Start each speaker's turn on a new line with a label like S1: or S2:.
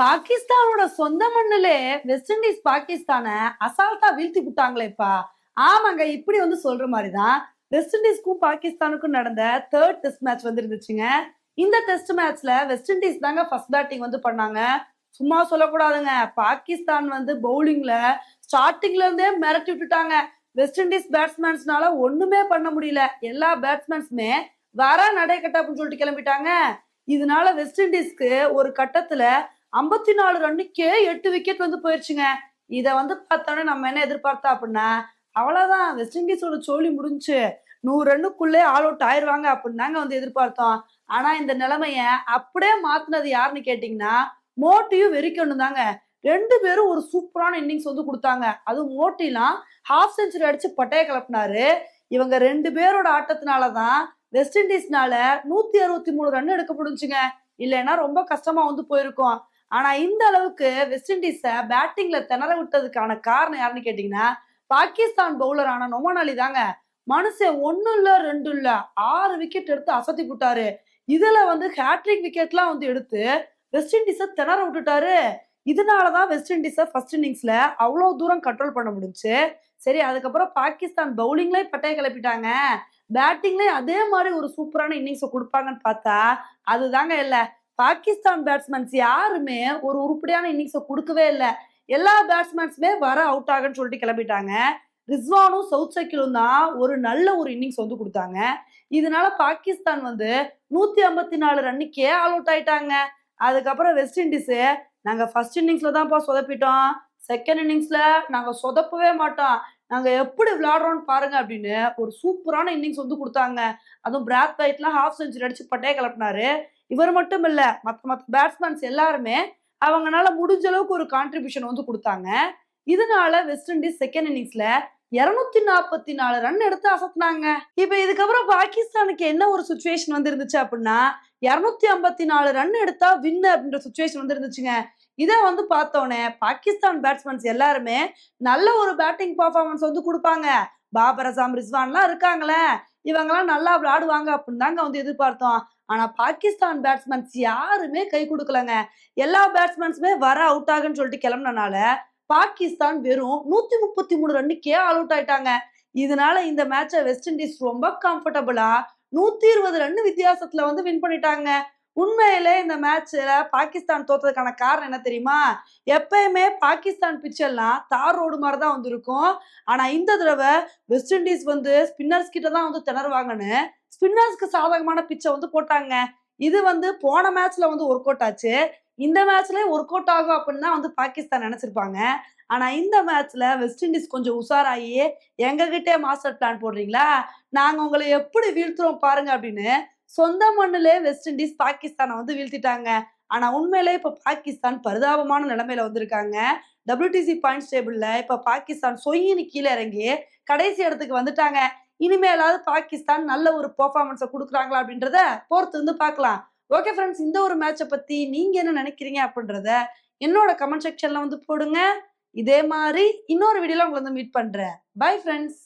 S1: பாகிஸ்தானோட சொந்த மண்ணுல வெஸ்ட் இண்டீஸ் பாகிஸ்தான அசால்ட்டா வீழ்த்தி விட்டாங்களேப்பா. ஆமாங்க இப்படி வந்து சொல்ற மாதிரிதான் வெஸ்ட் இண்டீஸ்க்கும் பாகிஸ்தானுக்கும் நடந்த தேர்ட் டெஸ்ட் மேட்ச் வந்து இருந்துச்சுங்க இந்த டெஸ்ட் மேட்ச்ல வெஸ்ட் இண்டீஸ் தாங்க ஃபர்ஸ்ட் பேட்டிங் வந்து பண்ணாங்க. சும்மா சொல்லக்கூடாதுங்க. பாகிஸ்தான் வந்து பவுலிங்ல ஸ்டார்டிங்ல இருந்தே மிரட்டி விட்டுட்டாங்க. வெஸ்ட் இண்டீஸ் பேட்ஸ்மேன்ஸ்னால ஒண்ணுமே பண்ண முடியல. எல்லா பேட்ஸ்மேன்ஸுமே வர நடை கட்ட அப்படின்னு சொல்லிட்டு கிளம்பிட்டாங்க. இதனால வெஸ்ட் இண்டீஸ்க்கு ஒரு கட்டத்துல ஐம்பத்தி நாலு ரன்னுக்கே எட்டு விக்கெட் வந்து போயிருச்சுங்க. இதை வந்து பார்த்தோன்னே நம்ம என்ன எதிர்பார்த்தா அப்படின்னா அவ்வளவுதான். வெஸ்ட் இண்டீஸோட சோழி முடிஞ்சு நூறு ரன்னுக்குள்ளே ஆல் அவுட் ஆயிடுவாங்க அப்படின்னு தாங்க வந்து எதிர்பார்த்தோம். ஆனா இந்த நிலைமைய அப்படியே மாத்தினது யாருன்னு கேட்டீங்கன்னா மோட்டியும் வெறிக்கணும் தாங்க. ரெண்டு பேரும் ஒரு சூப்பரான இன்னிங்ஸ் வந்து கொடுத்தாங்க. அதுவும் மோட்டிலாம் ஹாஃப் செஞ்சுரி அடிச்சு பட்டைய கிளப்பினாரு இவங்க ரெண்டு பேரோட ஆட்டத்தினாலதான் வெஸ்ட் இண்டீஸ்னால நூத்தி அறுபத்தி மூணு ரன் எடுக்க முடிஞ்சுங்க இல்லைன்னா ரொம்ப கஷ்டமா வந்து போயிருக்கும். ஆனா இந்த அளவுக்கு வெஸ்ட் இண்டீஸ பேட்டிங்ல திணற விட்டதுக்கான காரணம் யாருன்னு கேட்டீங்கன்னா பாகிஸ்தான் பவுலரான நொமன் அலி தாங்க. மனுஷன் ஒன்னு இல்ல ரெண்டு இல்ல ஆறு விக்கெட் எடுத்து அசத்தி விட்டாரு. இதுல வந்து ஹேட்ரிக் விக்கெட்லாம் வந்து எடுத்து வெஸ்ட் இண்டீஸை திணற விட்டுட்டாரு. இதனாலதான் வெஸ்ட் இண்டீஸை ஃபர்ஸ்ட் இன்னிங்ஸ்ல அவ்வளவு தூரம் கண்ட்ரோல் பண்ண முடிஞ்சுச்சு சரி அதுக்கப்புறம் பாகிஸ்தான் பவுலிங்லேயே பட்டைய கிளப்பிட்டாங்க. பேட்டிங்லயும் அதே மாதிரி ஒரு சூப்பரான இன்னிங்ஸை கொடுப்பாங்கன்னு பார்த்தா அதுதாங்க இல்லை. பாகிஸ்தான் பேட்ஸ்மேன்ஸ் யாருமே ஒரு உருப்படியான இன்னிங்ஸை கொடுக்கவே இல்லை. எல்லா பேட்ஸ்மேன்ஸுமே வர அவுட் ஆகுன்னு சொல்லிட்டு கிளம்பிட்டாங்க. ரிஸ்வானும் சவுத் சக்கிலும் தான் ஒரு நல்ல ஒரு இன்னிங்ஸ் வந்து கொடுத்தாங்க. இதனால பாகிஸ்தான் வந்து நூத்தி ஐம்பத்தி நாலு ரன்னுக்கே ஆல் அவுட் ஆயிட்டாங்க. அதுக்கப்புறம் வெஸ்ட் இண்டீஸ் நாங்க ஃபர்ஸ்ட் இன்னிங்ஸ்ல தான்ப்பா சொதப்பிட்டோம். செகண்ட் இன்னிங்ஸ்ல நாங்க சொதப்பவே மாட்டோம். நாங்க எப்படி விளையாடுறோம்னு பாருங்க அப்படின்னு ஒரு சூப்பரான இன்னிங்ஸ் வந்து கொடுத்தாங்க. அதுவும் பிராத் பைட்லாம் ஹாஃப் செஞ்சுரி அடிச்சு பட்டே கிளப்பினாரு இவர் மட்டும் இல்ல மத்த மற்ற பேட்ஸ்மேன்ஸ் எல்லாருமே அவங்கனால முடிஞ்ச அளவுக்கு ஒரு கான்ட்ரிபியூஷன் வந்து கொடுத்தாங்க. இதனால வெஸ்ட் இண்டீஸ் செகண்ட் இன்னிங்ஸ்ல இருநூத்தி நாற்பத்தி நாலு ரன் எடுத்து அசத்துனாங்க. இப்ப இதுக்கப்புறம் பாகிஸ்தானுக்கு என்ன ஒரு சுச்சுவேஷன் வந்து இருந்துச்சு அப்படின்னா இருநூத்தி ஐம்பத்தி நாலு ரன் எடுத்தா வின்னு அப்படின்ற சுச்சுவேஷன் வந்து இருந்துச்சுங்க இதை வந்து பார்த்தோன்னே பாகிஸ்தான் பேட்ஸ்மேன்ஸ் எல்லாருமே நல்ல ஒரு பேட்டிங் பர்ஃபார்மன்ஸ் வந்து கொடுப்பாங்க. பாபர் அசாம் ரிஸ்வான்லாம் இருக்காங்களே இவங்கெல்லாம் நல்லா விளையாடுவாங்க அப்படின்னு தாங்க வந்து எதிர்பார்த்தோம். ஆனா பாகிஸ்தான் பேட்ஸ்மேன்ஸ் யாருமே கை கொடுக்கலங்க. எல்லா பேட்ஸ்மேன்ஸுமே வர அவுட் ஆகுன்னு சொல்லிட்டு கிளம்புனனால பாகிஸ்தான் வெறும் நூத்தி முப்பத்தி மூணு ரன்னுக்கே ஆல் அவுட் ஆயிட்டாங்க. இதனால இந்த மேட்சை வெஸ்ட் இண்டீஸ் ரொம்ப கம்ஃபர்டபுளா நூத்தி இருபது ரன் வித்தியாசத்துல வந்து வின் பண்ணிட்டாங்க. உண்மையிலே இந்த மேட்ச்ல பாகிஸ்தான் தோத்ததுக்கான காரணம் என்ன தெரியுமா? எப்பயுமே பாகிஸ்தான் பிச்செல்லாம் தார் ரோடு மாதிரி தான் வந்து ஆனா இந்த தடவை வெஸ்ட் இண்டீஸ் வந்து ஸ்பின்னர்ஸ் கிட்ட தான் வந்து திணறுவாங்கன்னு ஸ்பின்னர்ஸ்க்கு சாதகமான பிச்சை வந்து போட்டாங்க. இது வந்து போன மேட்ச்ல வந்து ஒர்க் அவுட் ஆச்சு. இந்த மேட்ச்ல ஒர்க் அவுட் ஆகும் அப்படின்னு வந்து பாகிஸ்தான் நினைச்சிருப்பாங்க. ஆனா இந்த மேட்ச்ல வெஸ்ட் இண்டீஸ் கொஞ்சம் உஷாராகி எங்க கிட்டே மாஸ்டர் பிளான் போடுறீங்களா? நாங்க உங்களை எப்படி வீழ்த்துறோம் பாருங்க அப்படின்னு சொந்த மண்ணுல வெஸ்ட் இண்டீஸ் பாகிஸ்தானை வந்து வீழ்த்திட்டாங்க. ஆனா உண்மையிலே இப்ப பாகிஸ்தான் பரிதாபமான நிலைமையில வந்திருக்காங்க. டபிள்யூடிசி பாயிண்ட்ஸ் டேபிள்ல இப்ப பாகிஸ்தான் சொயின்னு கீழே இறங்கி கடைசி இடத்துக்கு வந்துட்டாங்க. இனிமேலாவது பாகிஸ்தான் நல்ல ஒரு பர்ஃபார்மன்ஸை கொடுக்குறாங்களா அப்படின்றத பொறுத்து வந்து பார்க்கலாம். ஓகே ஃப்ரெண்ட்ஸ் இந்த ஒரு மேட்சை பத்தி நீங்க என்ன நினைக்கிறீங்க அப்படின்றத என்னோட கமெண்ட் செக்ஷனில் வந்து போடுங்க. இதே மாதிரி இன்னொரு வீடியோவில் உங்களை வந்து மீட் பண்றேன். Bye friends